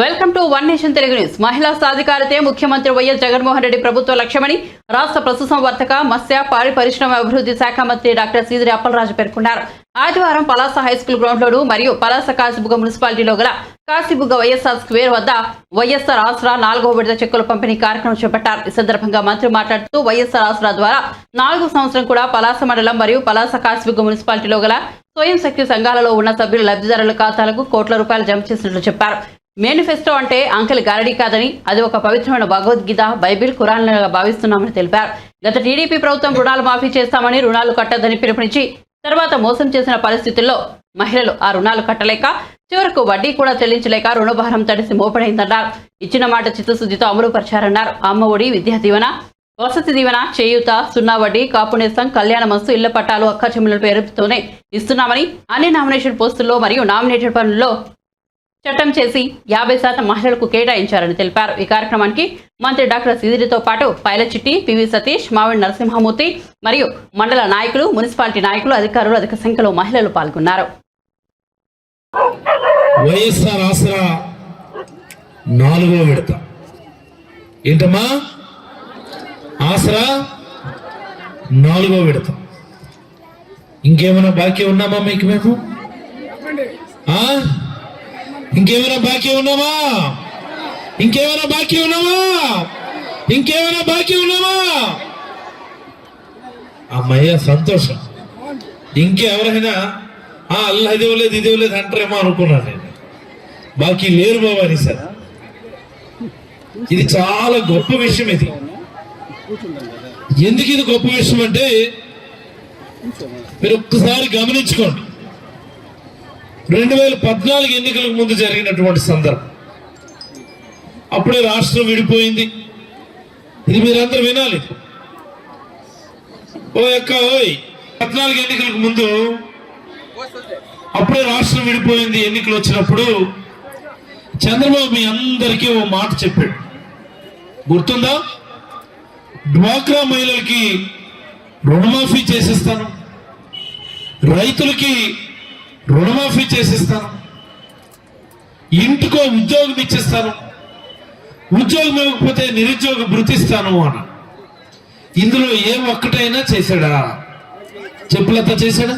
Welcome to one nation Telugu news. మహిళా సాధికారతే ముఖ్యమంత్రి వైఎస్ జగన్మోహన్ రెడ్డి ప్రభుత్వ లక్ష్యమని రాష్ట్ర పశుసంవర్ధక మత్స్య పాడి పరిశ్రమ అభివృద్ధి శాఖ మంత్రి డాక్టర్ సీదిరి అప్పలరాజు పేర్కొన్నారు. ఆదివారం పలాస హైస్కూల్ గ్రౌండ్లోను మరియు పలాస కాసిబుగ మున్సిపాలిటీలో గల కాసిబుగ వైఎస్ఆర్ స్క్వేర్ వద్ద వైఎస్ఆర్ ఆసరా నాలుగో విడత చెక్కుల పంపిణీ కార్యక్రమం చేపట్టారు. ఈ సందర్భంగా మంత్రి మాట్లాడుతూ వైఎస్ఆర్ ఆసరా ద్వారా నాలుగో సంవత్సరం కూడా పలాస మండలం మరియు పలాస కాసిబుగ మున్సిపాలిటీలో గల స్వయం శక్తి సంఘాలలో ఉన్న సభ్యుల లబ్ధిదారుల ఖాతాలకు కోట్ల రూపాయలు జమ చేసినట్లు చెప్పారు. మేనిఫెస్టో అంటే అంకెల్ గారడీ కాదని అది ఒక పవిత్రమైన భగవద్గీత బైబిల్ ఖురాన్లుగా భావిస్తున్నామని తెలిపారు. గత టీడీపీ ప్రభుత్వం రుణాలు మాఫీ చేస్తామని రుణాలు కట్టద్దని పిలుపునిచ్చి తర్వాత మోసం చేసిన పరిస్థితుల్లో మహిళలు ఆ రుణాలు కట్టలేక చివరకు వడ్డీ కూడా చెల్లించలేక రుణభారం తడిసి మోపడైందన్నారు. ఇచ్చిన మాట చిత్తశుద్ధితో అమలు పరిచారన్నారు. అమ్మ ఒడి విద్యా దీవెన వసతి దీవెన చేయూత సున్నా వడ్డీ కాపునేస్తం కళ్యాణ మస్తు ఇళ్ళ పట్టాలు అక్క చెమ్ముల పేరుతోనే ఇస్తున్నామని అన్ని నామినేషన్ పోస్టుల్లో మరియు నామినేటెడ్ పనుల్లో చట్టం చేసి యాభై శాతం మహిళలకు కేటాయించారని తెలిపారు. ఈ కార్యక్రమానికి మంత్రి డాక్టర్ సిదిరితో పాటు పైలచిట్టి పివి సతీష్ మావిడి నరసింహమూర్తి మరియు మండల నాయకులు మున్సిపాలిటీ నాయకులు అధికారులు అధిక సంఖ్యలో మహిళలు పాల్గొన్నారు. వైఎస్ఆర్ ఆసరా నాలుగో విడత. ఏంటమ్మా? ఆసరా నాలుగో విడత. ఇంకేమైనా బాకీ ఉన్నామా మీకు మేము ఇంకేమైనా బాకీ ఉన్నామా? ఇంకేమైనా బాకీ ఉన్నామా? ఇంకేమైనా బాకీ ఉన్నామా? అమ్మయ్య సంతోషం. ఇంకెవరైనా ఆ అల్లా ఇది ఇవ్వలేదు ఇది ఇవ్వలేదు అంటారేమో అనుకున్నాను నేను. బాకీ లేరు బాబా సార్. ఇది చాలా గొప్ప విషయం ఇది. ఎందుకు ఇది గొప్ప విషయం అంటే మీరు ఒక్కసారి గమనించుకోండి. రెండు వేల పద్నాలుగు ఎన్నికలకు ముందు జరిగినటువంటి సందర్భం. అప్పుడే రాష్ట్రం విడిపోయింది. ఇది మీరందరూ వినాలి. ఓ యొక్క ఓయ్ పద్నాలుగు ఎన్నికలకు ముందు అప్పుడే రాష్ట్రం విడిపోయింది ఎన్నికలు వచ్చినప్పుడు చంద్రబాబు మీ అందరికీ ఓ మాట చెప్పాడు. గుర్తుందా? డ్వాక్రా మహిళలకి రుణమాఫీ చేసేస్తాను. రైతులకి రుణమాఫీ చేసిస్తాను. ఇంటికో ఉద్యోగం ఇచ్చిస్తాను. ఉద్యోగం ఇవ్వకపోతే నిరుద్యోగ భృతిస్తాను అని ఇందులో ఏ ఒక్కటైనా చేశాడా? చెప్పులత చేశాడా?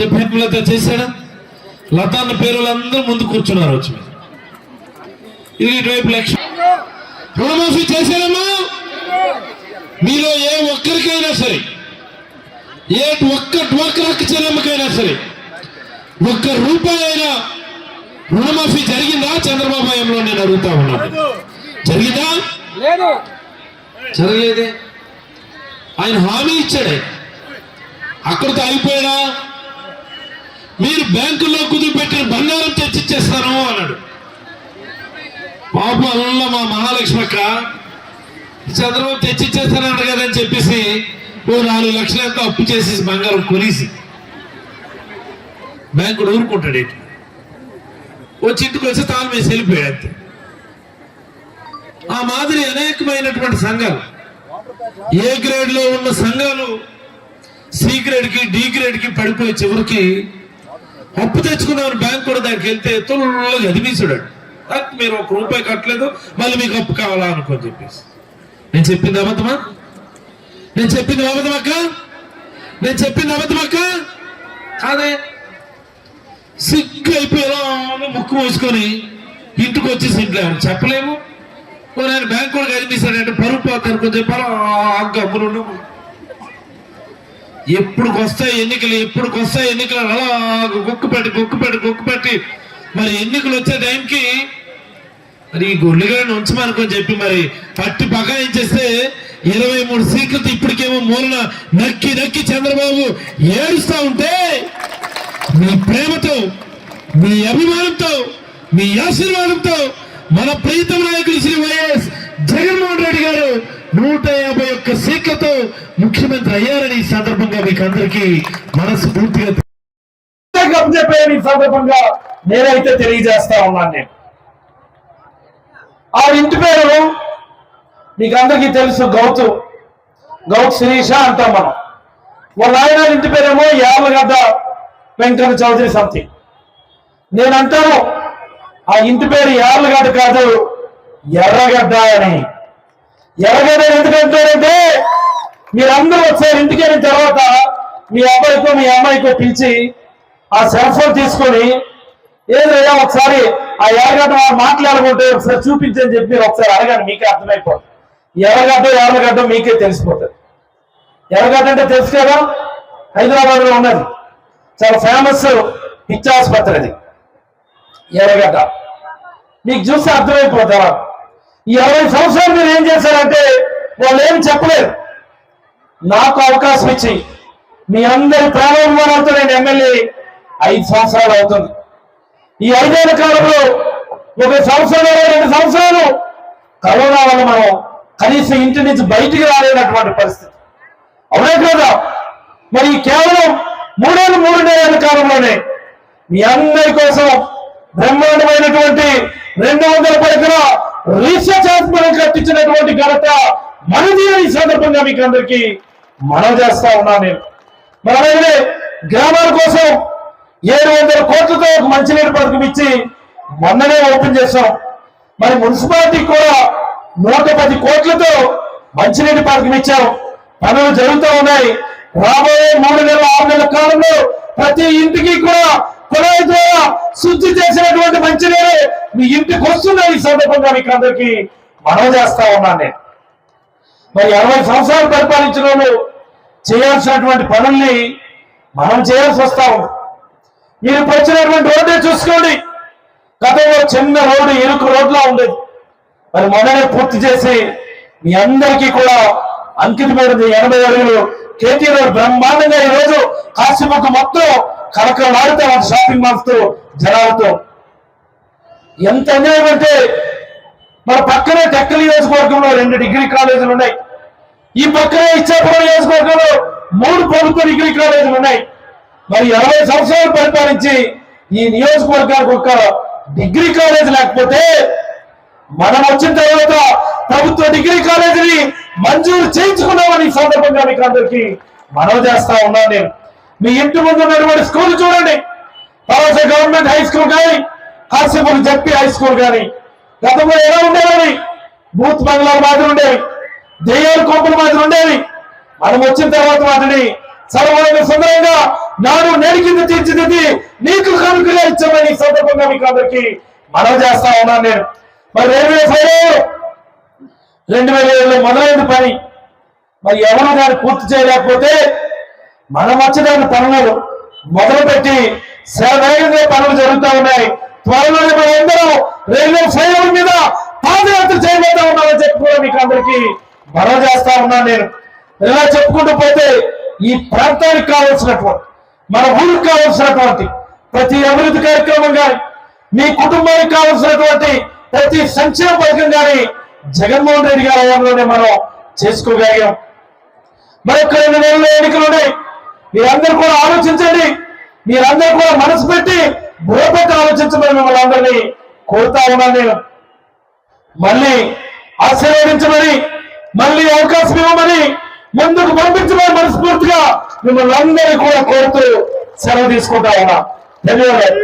చెప్పులత చేశాడా? లత అన్న పేరులందరూ ముందు కూర్చున్నారు వచ్చి. ఇది ఇటువైపు లక్ష్మి రుణమాఫీ చేశారమ్మా మీలో ఏ ఒక్కరికైనా సరే ఏ ఒక్క డ్వాక్రాకి చెల్లెమ్మకైనా సరే ఒక్క రూపాయి అయినా రుణమాఫీ జరిగిందా? చంద్రబాబు హయాంలో నేను అడుగుతా ఉన్నాను. జరిగిందా? లేదు. జరగలేదే. ఆయన హామీ ఇచ్చాడే. అక్కడితో అయిపోయాడా? మీరు బ్యాంకుల్లో కుదిరిపెట్టిన బంగారం తెచ్చిచ్చేస్తాను అన్నాడు. పాపం అల్లా మా మహాలక్ష్మి అక్క. చంద్రబాబు తెచ్చిచ్చేస్తానన్నాడు కదా అని చెప్పేసి ఓ నాలుగు లక్షలంతా అప్పు చేసి బంగారం కొనేసి బ్యాంకుడు ఊరుకుంటాడు ఏంటి? వచ్చి ఇంటికి వచ్చి తాను వేసి వెళ్ళిపోయాడు అంతే. ఆ మాదిరి అనేకమైనటువంటి సంఘాలు. ఏ గ్రేడ్లో ఉన్న సంఘాలు సి గ్రేడ్కి డి గ్రేడ్కి పడిపోయి చివరికి అప్పు తెచ్చుకున్నామని బ్యాంక్ కూడా దానికి వెళ్తే తొలగా అదిమీసాడు మీరు ఒక రూపాయి కట్టలేదు మళ్ళీ మీకు అప్పు కావాలా అనుకో చెప్పేసి. నేను చెప్పింది అబద్ధమా? నేను చెప్పింది అబద్ధమక్క నేను చెప్పింది అబద్ధమక్క కాదే సిగ్గు అయిపోయేలా ముక్కు మూసుకొని ఇంటికి వచ్చి ఇంట్లో చెప్పలేము. ఓ నేను బ్యాంక్ కూడా కనిపిస్తాడంటే పరుపు పోతారు కొంచెం చెప్పాలి గమ్మును ఎప్పుడు వస్తాయి ఎన్నికలు ఎప్పుడు వస్తాయి ఎన్నికలు అలా గుక్కు పెట్టి గుక్కు పెట్టి గుక్కు పెట్టి మరి ఎన్నికలు వచ్చే టైంకి మరి ఈ గుండెగాడిని ఉంచమనుకొని చెప్పి మరి పట్టి బకాయించేస్తే ఇరవై మూడు సీట్లు ఇప్పటికేమో మూలన నక్కి నక్కి చంద్రబాబు ఏడుస్తా ఉంటే మీ ప్రేమతో మీ అభిమానంతో మీ ఆశీర్వాదంతో మన ప్రీతం నాయకులు శ్రీ వైఎస్ జగన్మోహన్ రెడ్డి గారు నూట యాభై ఒక్క సీట్లతో ముఖ్యమంత్రి అయ్యారని ఈ సందర్భంగా మీకు అందరికీ మనస్ఫూర్తిగా చెప్పాను ఈ సందర్భంగా నేనైతే తెలియజేస్తా ఉన్నాను నేను. ఆ ఇంటి పేరు మీకు అందరికీ తెలుసు గౌతు. గౌత్ శిరీష అంటాం మనం. వాళ్ళ ఆయన ఇంటి పేరేమో యామగడ్డ. వెంకట చౌదరి సంథింగ్ నేనంటాను ఆ ఇంటి పేరు యార్లగడ్డ కాదు ఎర్రగడ్డ అని. ఎర్రగడ్డ ఎందుకంటారంటే మీరందరూ ఒకసారి ఇంటికి వెళ్ళిన తర్వాత మీ అబ్బాయికో మీ అమ్మాయికో పిలిచి ఆ సెల్ ఫోన్ తీసుకొని ఏదైనా ఒకసారి ఆ ఎర్రగడ్డ మాట్లాడుకుంటే ఒకసారి చూపించని చెప్పి మీరు ఒకసారి అడగండి మీకే అర్థమైపోతుంది. ఎర్రగడ్డ ఎర్రగడ్డ మీకే తెలిసిపోతుంది. ఎర్రగడ్డ అంటే తెలుసు కదా హైదరాబాద్లో ఉన్నది. చాలా ఫేమస్ పిచ్చాసుపత్రి అది. ఎర్రగడ్డ. మీకు చూస్తే అర్థమైపోతారా ఈ అరవై సంవత్సరాలు మీరు ఏం చేశారంటే వాళ్ళు ఏం చెప్పలేరు నాకు అవకాశం ఇచ్చి మీ అందరి ప్రారంభంతో నేను ఎమ్మెల్యే ఐదు సంవత్సరాలు అవుతుంది. ఈ ఐదేళ్ళ కాలంలో ఒక సంవత్సరం రెండు సంవత్సరాలు కరోనా వల్ల మనం కనీసం ఇంటి నుంచి బయటికి రాలేనటువంటి పరిస్థితి. అవునే కదా? మరి కేవలం మూడేళ్ళు మూడు నెలల కాలంలోనే. మీ అందరి కోసం బ్రహ్మాండమైనటువంటి రెండు వందల పడకల రీసెర్చ్ హాస్పిటల్ కట్టించినటువంటి ఘనత మనది ఈ సందర్భంగా మీకు అందరికీ మనం చేస్తా ఉన్నా నేను. మరి గ్రామాల కోసం ఏడు వందల కోట్లతో ఒక మంచినీటి పథకం ఇచ్చి మొన్ననే ఓపెన్ చేశాం. మరి మున్సిపాలిటీ కూడా నూట పది కోట్లతో మంచినీటి పథకం ఇచ్చాం. పనులు జరుగుతూ ఉన్నాయి. రాబోయే మూడు నెలల ఆరు నెలల కాలంలో ప్రతి ఇంటికి కూడా కుళాయి ద్వారా శుద్ధి చేసినటువంటి మంచినీరు మీ ఇంటికి వస్తున్నాయి ఈ సందర్భంగా మీకు అందరికీ మనం చేస్తా ఉన్నాను నేను. మరి అరవై సంవత్సరాలు పరిపాలించిన వాళ్ళు చేయాల్సినటువంటి పనుల్ని మనం చేయాల్సి వస్తా ఉంది. మీరు వచ్చినటువంటి రోడ్డే చూసుకోండి. గతంలో చిన్న రోడ్డు ఇరుకు రోడ్లా ఉండేది. మరి మొన్ననే పూర్తి చేసి మీ అందరికీ కూడా అంకితమైనది ఎనభై అడుగులు కేటీ రోడ్ బ్రహ్మాండంగా ఈ రోజు కాశీపక్క మొత్తం కలకలాడుతా మన షాపింగ్ మాల్స్తో జనాలతో. ఎంత అన్యాయం అంటే మన పక్కనే టెక్కల నియోజకవర్గంలో రెండు డిగ్రీ కాలేజీలు ఉన్నాయి. ఈ పక్కనే ఇచ్చాపురం నియోజకవర్గంలో మూడు ప్రభుత్వ డిగ్రీ కాలేజీలు ఉన్నాయి. మరి ఇరవై సంవత్సరాలు పరిపాలించి ఈ నియోజకవర్గానికి ఒక డిగ్రీ కాలేజ్ లేకపోతే మనం వచ్చిన తర్వాత ప్రభుత్వ డిగ్రీ కాలేజీని మంజూరు చేయించుకున్నామని సందర్భంగా మీకు అందరికీ మనవి చేస్తా ఉన్నాను నేను. మీ ఇంటి ముందు ఉన్నటువంటి స్కూల్ చూడండి. పరోస గవర్నమెంట్ హై స్కూల్ కానీ హాస్యపుల్ జడ్పీ హై స్కూల్ కానీ. గతంలో ఎలా ఉండేవి? బూత్ బంగ్లాలు మాత్రం ఉండేవి. దెయ్యాల కోపుల మాదిరి ఉండేవి. మనం వచ్చిన తర్వాత వాటిని సర్వమైన సుందరంగా నాడు నేడికింద తీర్చిదిద్ది నీకు కనుకగా ఇచ్చామని సందర్భంగా మీకు అందరికీ మనవి చేస్తా ఉన్నాను నేను. మరి రైల్వే ఫైర్ రెండు వేల ఏడులో మొదలైన పని. మరి ఎవరు దాన్ని పూర్తి చేయలేకపోతే మనం వచ్చి దాని పనులు మొదలుపెట్టి వేగంగా పనులు జరుగుతూ ఉన్నాయి. త్వరలోనే మన ఎందరో రైల్వే ఫ్లైఓవర్ మీద పాదయాత్ర చేయబోతా ఉన్నామని చెప్పి కూడా మీకు అందరికీ మరో చేస్తా ఉన్నాను నేను. ఇలా చెప్పుకుంటూ పోతే ఈ ప్రాంతానికి కావాల్సినటువంటి మన ఊరికి కావాల్సినటువంటి ప్రతి అభివృద్ధి కార్యక్రమం కానీ మీ కుటుంబానికి కావాల్సినటువంటి ప్రతి సంక్షేమ పథకం కానీ జగన్మోహన్ రెడ్డి గారి హయాంలోనే మనం చేసుకోగలిగాం. మరొక రెండు నెలల ఎన్నికలు మీరందరూ కూడా ఆలోచించండి. మీరందరూ కూడా మనసు పెట్టి బుర్రపెట్టి ఆలోచించమని మిమ్మల్ని అందరినీ కోరుతా ఉన్నాను నేను. మళ్ళీ ఆశీర్వదించమని మళ్ళీ అవకాశం ఇవ్వమని ముందుకు పంపించమని మనస్ఫూర్తిగా మిమ్మల్ని అందరినీ కూడా కోరుతూ సెలవు తీసుకుంటా ఉన్నా. ధన్యవాదాలు.